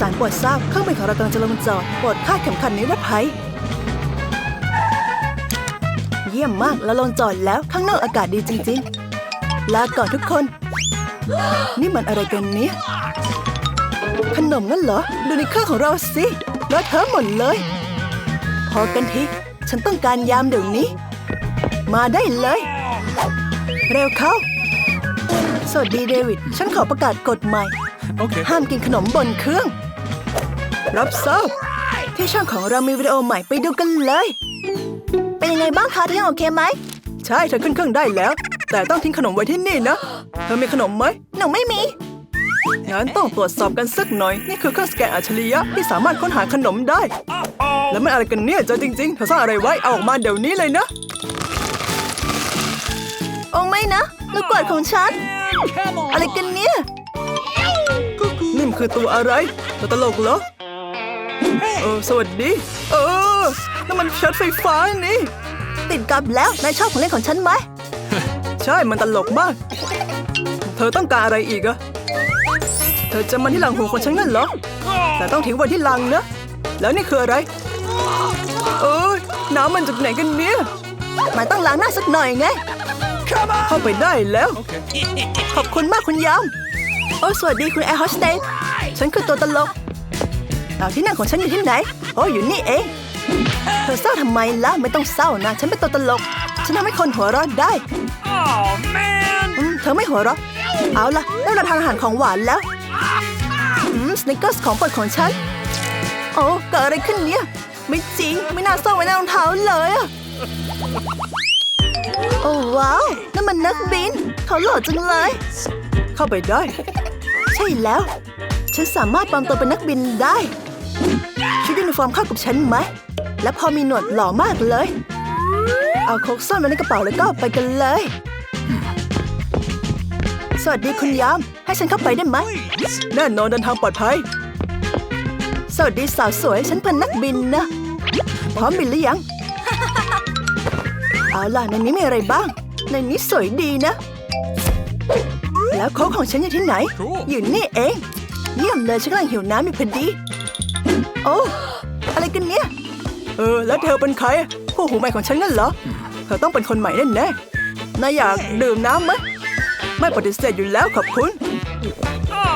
สารโปรดทราบเครื่องบินของเรากำลังจะลงจอดโปรดคาดเข็มขัดนิรภัย เยี่ยมมากแล้วลงจอดแล้วข้างนอกอากาศดีจริง ๆ ลาก่อนทุกคน นี่มันอะไรกันเนี่ยขนมนั่นเหรอ ดูในเครื่องของเราสิเลอะเทอะหมดเลย พอกันทีฉันต้องการยามเดี๋ยวนี้ มาได้เลย เร็วเข้า สวัสดีเดวิด ฉันขอประกาศกฎใหม่ Okay. ห้ามกินขนมบนเครื่อง รับทราบที่ช่องของเรามีวิดีโอใหม่ไปดูกันเลย เป็นยังไงบ้างคะที่โอเคไหม ใช่เธอขึ้นเครื่องได้แล้ว แต่ต้องทิ้งขนมไว้ที่นี่นะ เธอมีขนมไหมหนูไม่มี งั้นต้องตรวจสอบกันสักหน่อย นี่คือเครื่องสแกนอัจฉริยะที่สามารถค้นหาขนมได้ แล้วมันอะไรกันเนี่ยเจอจริงๆเธอสร้างอะไรไว้เอาออกมาเดี๋ยวนี้เลยนะโอ้ไม่นะลูกกวาดของฉัน อะไรกันเนี่ยนี่มันคือตัวอะไรตัวตลกเหรอเออสวัสดี เออนั่นมันช็อตไฟฟ้านี่ ติดกับแล้วนายชอบของเล่นของฉันไหม ใช่มันตลกมาก เธอต้องการอะไรอีกอะเธอจะมันที่หลังหูของฉันงั้นเหรอ แต่ต้องทิ้งไว้ที่หลังนะ แล้วนี่คืออะไร เออน้ำมันจากไหนกันเนี่ยมันต้องล้างหน้าสักหน่อยไง เข้าไปได้แล้ว ขอบคุณมากคุณยามโอ้สวัสดีคุณแอร์โฮสเตสฉันคือตัวตลก เอาที่นั่งของฉันอยู่ที่ไหน โอ้อยู่นี่เอง เธอเศร้าทำไมล่ะ ไม่ต้องเศร้านะ ฉันเป็นตัวตลก ฉันทำให้คนหัวเราะได้ Oh man! อืมเธอไม่หัวเราะ เอาล่ะได้เวลาทานอาหารของหวานแล้วอืมสนิกเกอร์สของโปรดของฉัน โอ้เกิดอะไรขึ้นเนี่ย ไม่จริง ไม่น่าซ่อนไว้ในรองเท้าเลยอะโอ้ว้าวนั่นมันนักบิน เขาหล่อจังเลย เข้าไปได้ ใช่แล้ว ฉันสามารถปลอมตัวเป็นนักบินได้ ชุดยูนิฟอร์มเข้ากับฉันไหม และพอมีหนวดหล่อมากเลย เอาโคกซ่อนไว้ในกระเป๋าแล้วก็ไปกันเลย สวัสดีคุณยาม ให้ฉันเข้าไปได้ไหม แน่นอนเดินทางปลอดภัย สวัสดีสาวสวย ฉันเป็นนักบินนะ พร้อมบินหรือยัง เอาล่ะในนี้มีอะไรบ้าง ในนี้สวยดีนะ แล้วโค้กของฉันอยู่ที่ไหน อยู่นี่เอง เยี่ยมเลยฉันกำลังหิวน้ำอยู่พอดี โอ้อะไรกันเนี่ย เออ แล้วเธอเป็นใครผู้หูใหม่ของฉันนั่นเหรอ เธอต้องเป็นคนใหม่แน่แน่ๆนายอยากดื่มน้ำไหมไม่ปฏิเสธอยู่แล้วขอบคุณ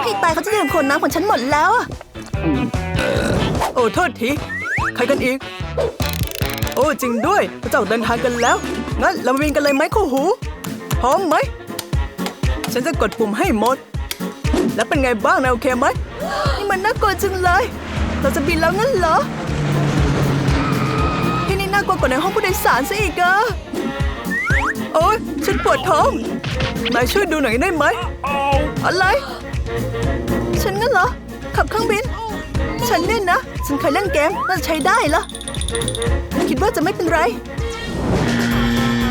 ให้ตายเขาจะดื่มคนน้ำของฉันหมดแล้วอะโอ้โทษที ใครกันอีก โอ้จริงด้วยพระเจ้าเดินทางกันแล้ว งั้นเรามาวิ่งกันเลยไหมคู่หู พร้อมไหม ฉันจะกดปุ่มให้หมด แล้วเป็นไงบ้างนะโอเคไหมนี่มันน่ากลัวจังเลย เราจะบินแล้วงั้นเหรอที่นี่น่ากลัวกว่าในห้องผู้โดยสารซะอีกอะโอ๊ยฉันปวดท้องนายช่วยดูหน่อยได้ไหม อะไร ฉันงั้นเหรอ ขับเครื่องบิน ฉันเนี่ยนะ ฉันเคยเล่นเกมน่าจะใช้ได้เหรอคิดว่าจะไม่เป็นไร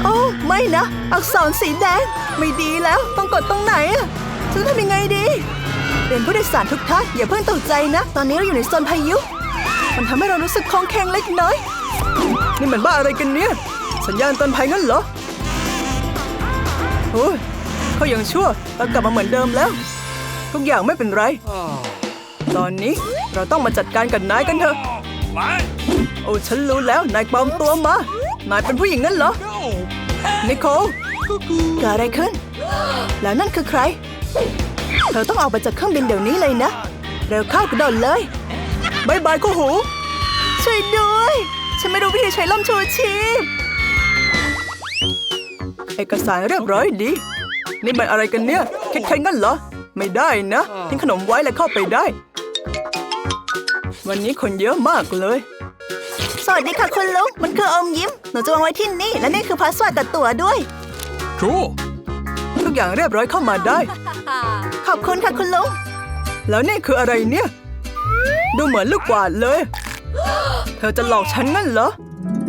โอ้ไม่นะ อักษรสีแดง ไม่ดีแล้ว ต้องกดตรงไหนอะฉันทำยังไงดี เรียนผู้โดยสารทุกท่านอย่าเพิ่งตกใจนะ ตอนนี้เราอยู่ในโซนพายุ มันทำให้เรารู้สึกคลองแข็งเล็กน้อย นี่มันบ้าอะไรกันเนี่ย สัญญาณเตือนภัยงั้นเหรอโอ้ยเขายังชั่วเรากลับมาเหมือนเดิมแล้ว ทุกอย่างไม่เป็นไร Oh. ตอนนี้เราต้องมาจัดการกับนายกันเถอะ What? โอ้ฉันรู้แล้วนายปลอมตัวมา นายเป็นผู้หญิงนั่นเหรอ No! นิโคลเกิดอะไรขึ้น แล้วนั่นคือใคร เธอต้องออกไปจากเครื่องบินเดี๋ยวนี้เลยนะ เร็วเข้ากระโดดเลยบายบายคู่หู ช่วยด้วย ฉันไม่รู้วิธีใช้ล่มชูชีพ เอกสารเรียบร้อยดี นี่มันอะไรกันเนี่ยคิดแค่งั้นเหรอ ไม่ได้นะทิ้งขนมไว้แล้วเข้าไปได้ วันนี้คนเยอะมากเลย สวัสดีค่ะคุณลุง มันคืออมยิ้ม หนูจะวางไว้ที่นี่ และนี่คือพาสเวิร์ดกับตั๋วด้วย Cool! ทุกอย่างเรียบร้อยเข้ามาได้ ขอบคุณค่ะคุณลุง แล้วนี่คืออะไรเนี่ย ดูเหมือนลูกกวาดเลย เธอจะหลอกฉันนั่นเหรอ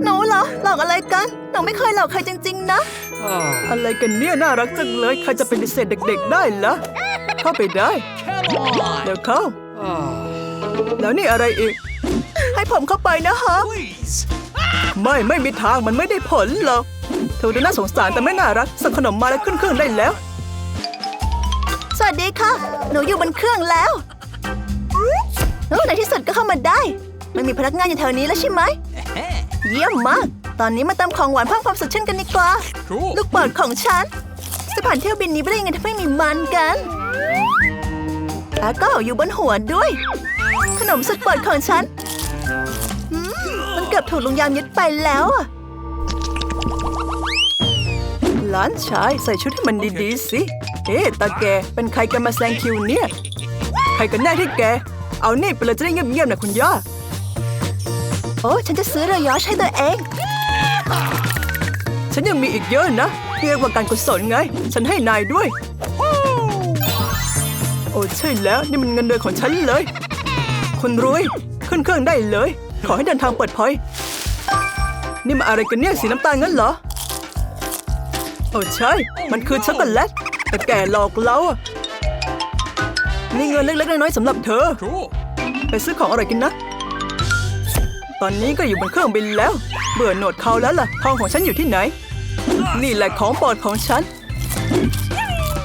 หนูเหรอ หลอกอะไรกัน หนูไม่เคยหลอกใครจริง ๆ นะ Oh. อะไรกันเนี่ยน่ารักจังเลย ใครจะเป็นดิเศษเด็ก ๆ ได้เหรอเข้าไปได้ Come on! เดี๋ยวเข้า Oh. แล้วนี่อะไรอีก ให้ผมเข้าไปนะฮะ Please! ไม่ไม่มีทางมันไม่ได้ผลหรอก เธอดูน่าสงสารแต่ไม่น่ารัก สั่งขนมมาแล้วขึ้นเครื่องได้แล้วส วัสดีค่ะ หนูอยู่บนเครื่องแล้วเอที่สุดก็เข้ามาได้ ไม่มีพนักงานอยู่แถวนี้แล้วใช่ไหม เยี่ยมมาก ตอนนี้มาเติมของหวานเพิ่มความสดชื่นกันดีกว่า Cool. ลูกโปรดของฉันจะผ่านเที่ยวบินนี้ไปได้ยังไงถ้าไม่มีมันกันแล้วก็อยู่บนหัวด้วย ขนมสุดโปรดของฉันอืมมันเกือบถูกลุงยามยึดไปแล้วอะหลานชายใส่ชุดให้มันดีๆสิ เอ๊ะตาแกเป็นใครกันมาแซงคิวเนี่ย ใครกันแน่ที่แก เอานี่ไปเลยจะได้เงียบๆนะคุณย่าโอ้ฉันจะซื้อเรือยอชให้ตัวเอง ฉันยังมีอีกเยอะนะเรียกว่าการกุศลไง ฉันให้นายด้วย โอ้ใช่แล้วนี่มันเงินเดือนของฉันเลยคุณรวยขึ้นเครื่องได้เลย ขอให้เดินทางเปิดเผยนี่มาอะไรกันเนี่ยสีน้ำตาลงั้นเหรอ โอ้ใช่ มันคือช็อกโกแลต แต่แกหลอกเราอะนี่เงินเล็กๆน้อยๆสำหรับเธอ Cool. ไปซื้อของอร่อยกินนะ ตอนนี้ก็อยู่บนเครื่องบินแล้ว เบื่อหนวดเขาแล้วล่ะทองของฉันอยู่ที่ไหน นี่แหละของโปรดของฉัน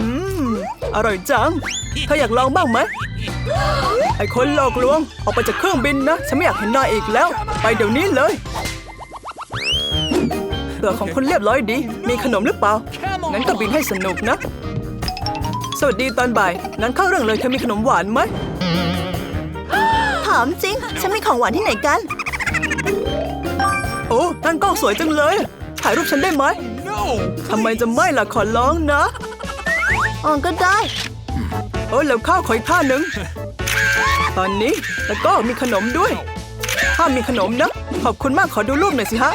อืม อร่อยจัง เธออยากลองบ้างไหม ไอ้คนหลอกลวง ออกไปจากเครื่องบินนะ ฉันไม่อยากเห็นหน้าอีกแล้ว ไปเดี๋ยวนี้เลยเผื่อของคุณเรียบร้อยดี มีขนมหรือเปล่า งั้นก็บินให้สนุกนะส วัสดีตอนบ่าย งั้นเข้าเรื่องเลยเธอมีขนมหวานไหม ถามจริง ฉันมีของหวานที่ไหนกัน โอ้นั่นกล้องสวยจังเลย ถ่ายรูปฉันได้ไหม No. ทำไมจะไม่ล่ะขอร้องนะอ๋อก็ได้ โอ้แล้วข้าวขออีกท่าหนึ่ง ตอนนี้แล้วก็มีขนมด้วย ถ้ามมีขนมนะ ขอบคุณมากขอดูรูปหน่อยสิฮะ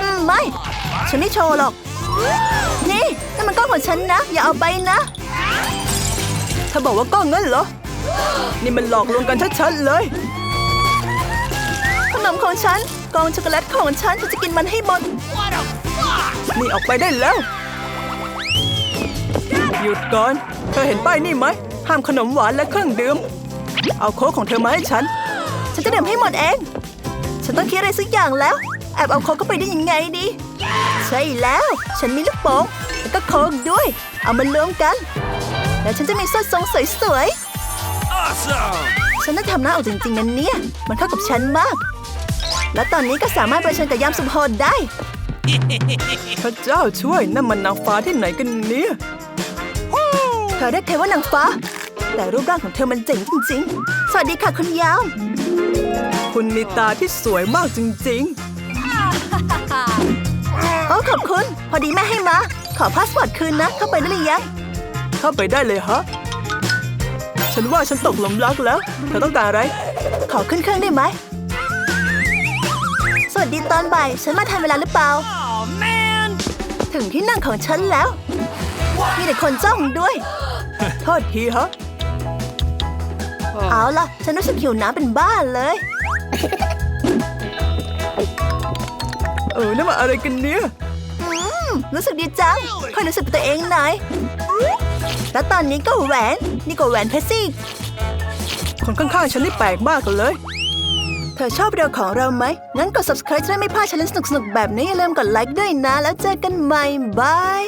อืม ไม่ ฉันไม่โชว์หรอก นี่นั่นมันกล้องของฉันนะ อย่าเอาไปนะ เธอบอกว่ากล้องงั้นเหรอ นี่มันหลอกลวงกันชัดๆเลยขนมของฉันกล่องช็อกโกแลตของฉันฉันจะกินมันให้หมดนี่ออกไปได้แล้ว หยุดก่อน เธอเห็นป้ายนี่ไหม ห้ามขนมหวานและเครื่องดื่ม เอาโค้กของเธอมาให้ฉัน ฉันจะดื่มให้หมดเอง ฉันต้องคิดอะไรสักอย่างแล้ว แอบเอาโค้กเข้าไปได้ยังไงดี ใช่แล้ว ฉันมีลูกโป่งแล้วก็โค้กด้วย เอามารวมกัน แล้วฉันจะมีส้นทรงสวยๆ Awesome. ฉันน่าทำหน้าออกจริงๆนะเนี่ย มันเข้ากับฉันมาก และตอนนี้ก็สามารถไปเชิญกับยามสุพลได้ พระเจ้าช่วยนั่นมันนางฟ้าที่ไหนกันเนี่ยเธอเรียกเธอว่านางฟ้า แต่รูปร่างของเธอมันเจ๋งจริง ๆ สวัสดีค่ะคุณยาม คุณมีตาที่สวยมากจริงๆโอ้ขอบคุณ พอดีแม่ให้มา ขอพาสปอร์ตคืนนะ เข้าไปได้หรือยังเข้าไปได้เลยฮะ ฉันว่าฉันตกหลุมรักแล้ว เธอต้องการอะไร ขอขึ้นเครื่องได้ไหม สวัสดีตอนบ่าย ฉันมาทันเวลาหรือเปล่า Oh man. ถึงที่นั่งของฉันแล้ว มีแต่คนจ้องด้วย โทษทีฮะ เอาล่ะ ฉันรู้สึกหิวน้ำเป็นบ้าเลย เออนั่นมาอะไรกันเนี่ย อืม รู้สึกดีจังค่อยรู้สึกเป็นตัวเองหน่อย แล้วตอนนี้ก็แหวน นี่ก็แหวนเพชรซี่คนข้างๆฉันนี่แปลกมากเลย เธอชอบเรื่องของเราไหม งั้นกด subscribe จะได้ไม่พลาดช l เลนจ์สนุกๆ แบบนี้ อย่าลืมกดไลค์ด้วยนะ แล้วเจอกันใหม่ บาย